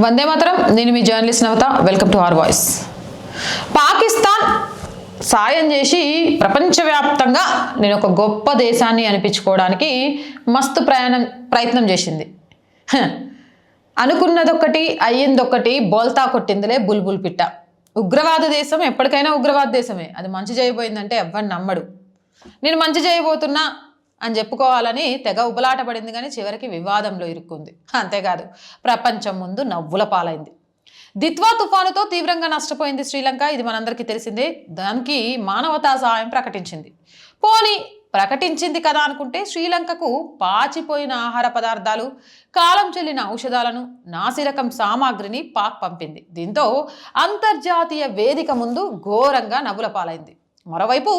వందే మాత్రం. నేను మీ journalist Navatha. Welcome to R voice. Pakistan సాయం చేసి ప్రపంచవ్యాప్తంగా నేను ఒక గొప్ప దేశాన్ని అనిపించుకోవడానికి మస్తు ప్రయాణం ప్రయత్నం చేసింది. అనుకున్నదొక్కటి అయ్యిందొక్కటి బోల్తా కొట్టిందిలే బుల్బుల్ పిట్ట. ఉగ్రవాద దేశం ఎప్పటికైనా ఉగ్రవాద దేశమే. అది మంచి చేయబోయిందంటే ఎవ్వరు నమ్మడు. నేను మంచి చేయబోతున్నా అని చెప్పుకోవాలని తెగ ఉబలాట పడింది కానీ చివరికి వివాదంలో ఇరుక్కుంది. అంతేకాదు ప్రపంచం ముందు నవ్వుల పాలైంది. దిత్వా తుఫానుతో తీవ్రంగా నష్టపోయింది శ్రీలంక. ఇది మనందరికీ తెలిసిందే. దానికి మానవతా సహాయం ప్రకటించింది. పోనీ ప్రకటించింది కదా అనుకుంటే శ్రీలంకకు పాచిపోయిన ఆహార పదార్థాలు కాలం చెల్లిన ఔషధాలను నాసిరకం సామాగ్రిని పాక్ పంపింది. దీంతో అంతర్జాతీయ వేదిక ముందు ఘోరంగా నవ్వుల పాలైంది. మరోవైపు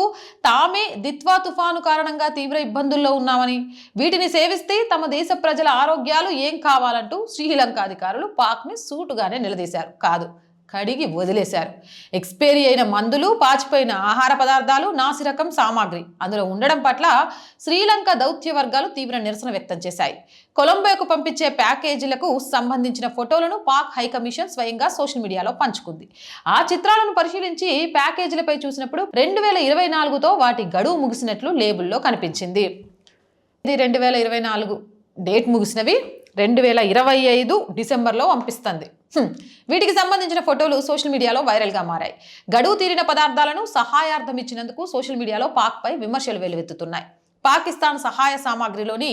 తామే దిత్వా తుఫాను కారణంగా తీవ్ర ఇబ్బందుల్లో ఉన్నామని వీటిని సేవిస్తే తమ దేశ ప్రజల ఆరోగ్యాలు ఏం కావాలంటూ శ్రీలంక అధికారులు పాక్ని సూటుగానే నిలదీశారు. కాదు. కడిగి వదిలేశారు. ఎక్స్పైరీ అయిన మందులు పాచిపోయిన ఆహార పదార్థాలు నాసిరకం సామాగ్రి. అందులో ఉండడం పట్ల శ్రీలంక దౌత్య వర్గాలు తీవ్ర నిరసన వ్యక్తం చేశాయి. కొలంబోకు పంపించే ప్యాకేజీలకు సంబంధించిన ఫోటోలను పాక్ హైకమిషన్ స్వయంగా సోషల్ మీడియాలో పంచుకుంది. ఆ చిత్రాలను పరిశీలించి ప్యాకేజీలపై చూసినప్పుడు రెండు వేల ఇరవై నాలుగుతో వాటి గడువు ముగిసినట్లు లేబుల్లో కనిపించింది. ఇది రెండు వేల ఇరవై నాలుగు డేట్ ముగిసినవి రెండు వేల ఇరవై ఐదు డిసెంబర్లో పంపిస్తుంది. వీటికి సంబంధించిన ఫోటోలు సోషల్ మీడియాలో వైరల్గా మారాయి. గడువు తీరిన పదార్థాలను సహాయార్థం ఇచ్చినందుకు సోషల్ మీడియాలో పాక్పై విమర్శలు వెలువెత్తుతున్నాయి. పాకిస్తాన్ సహాయ సామాగ్రిలోని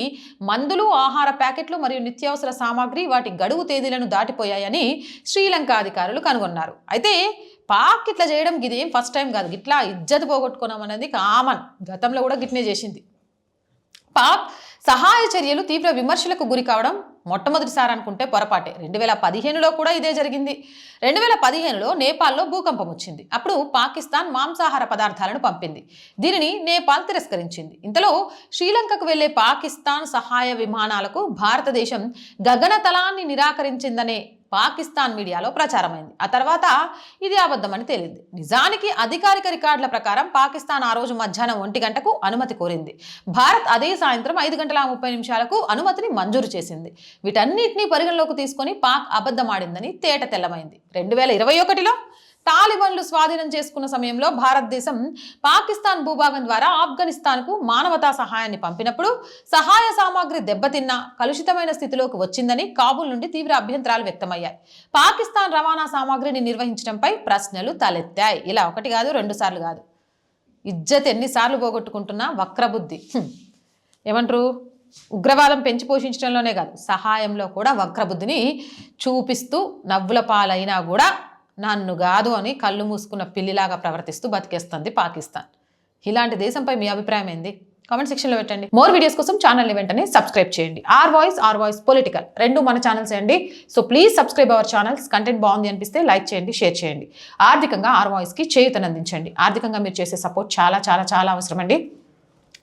మందులు ఆహార ప్యాకెట్లు మరియు నిత్యావసర సామాగ్రి వాటి గడువు తేదీలను దాటిపోయాయని శ్రీలంక అధికారులు కనుగొన్నారు. అయితే పాక్ ఇట్లా చేయడం ఇదేం ఫస్ట్ టైం కాదు. ఇట్లా ఇజ్జత పోగొట్టుకున్నాం అనేది కామన్. గతంలో కూడా గిట్నే చేసింది. పాక్ సహాయ చర్యలు తీవ్ర విమర్శలకు గురి కావడం మొట్టమొదటిసారి అనుకుంటే పొరపాటే. రెండు వేల పదిహేనులో కూడా ఇదే జరిగింది. రెండు వేల పదిహేనులో నేపాల్లో భూకంపం వచ్చింది. అప్పుడు పాకిస్తాన్ మాంసాహార పదార్థాలను పంపింది. దీనిని నేపాల్ తిరస్కరించింది. ఇంతలో శ్రీలంకకు వెళ్ళే పాకిస్తాన్ సహాయ విమానాలకు భారతదేశం గగనతలాన్ని నిరాకరించిందనే పాకిస్తాన్ మీడియాలో ప్రచారమైంది. ఆ తర్వాత ఇది అబద్ధమని తేలింది. నిజానికి అధికారిక రికార్డుల ప్రకారం పాకిస్తాన్ ఆ రోజు మధ్యాహ్నం ఒంటి గంటకు అనుమతి కోరింది. భారత్ అదే సాయంత్రం ఐదు గంటల ముప్పై నిమిషాలకు అనుమతిని మంజూరు చేసింది. వీటన్నిటినీ పరిగణలోకి తీసుకొని పాక్ అబద్ధమాడిందని తేట తెల్లమైంది. రెండు వేల ఇరవై ఒకటిలో తాలిబన్లు స్వాధీనం చేసుకున్న సమయంలో భారతదేశం పాకిస్తాన్ భూభాగం ద్వారా ఆఫ్ఘనిస్తాన్కు మానవతా సహాయాన్ని పంపినప్పుడు సహాయ సామాగ్రి దెబ్బతిన్న కలుషితమైన స్థితిలోకి వచ్చిందని కాబూల్ నుండి తీవ్ర అభ్యంతరాలు వ్యక్తమయ్యాయి. పాకిస్తాన్ రవాణా సామాగ్రిని నిర్వహించడంపై ప్రశ్నలు తలెత్తాయి. ఇలా ఒకటి కాదు రెండు సార్లు కాదు. ఇజ్జత్ ఎన్నిసార్లు పోగొట్టుకుంటున్నా వక్రబుద్ధి. ఏమంటారు? ఉగ్రవాదం పెంచి పోషించడంలోనే కాదు సహాయంలో కూడా వక్రబుద్ధిని చూపిస్తూ నవ్వుల పాలైనా కూడా నన్ను కాదు అని కళ్ళు మూసుకున్న పిల్లిలాగా ప్రవర్తిస్తూ బతికేస్తుంది పాకిస్తాన్. ఇలాంటి దేశంపై మీ అభిప్రాయం ఏంది? కామెంట్ సెక్షన్లో పెట్టండి. మోర్ వీడియోస్ కోసం ఛానల్ని వెంటనే సబ్స్క్రైబ్ చేయండి. R voice R voice political రెండు మన ఛానల్స్ అండి. So please subscribe our channels. Content బాగుంది అనిపిస్తే లైక్ చేయండి షేర్ చేయండి. ఆర్థికంగా ఆర్ వాయిస్కి చేయూతనందించండి. ఆర్థికంగా మీరు చేసే సపోర్ట్ చాలా చాలా చాలా అవసరం అండి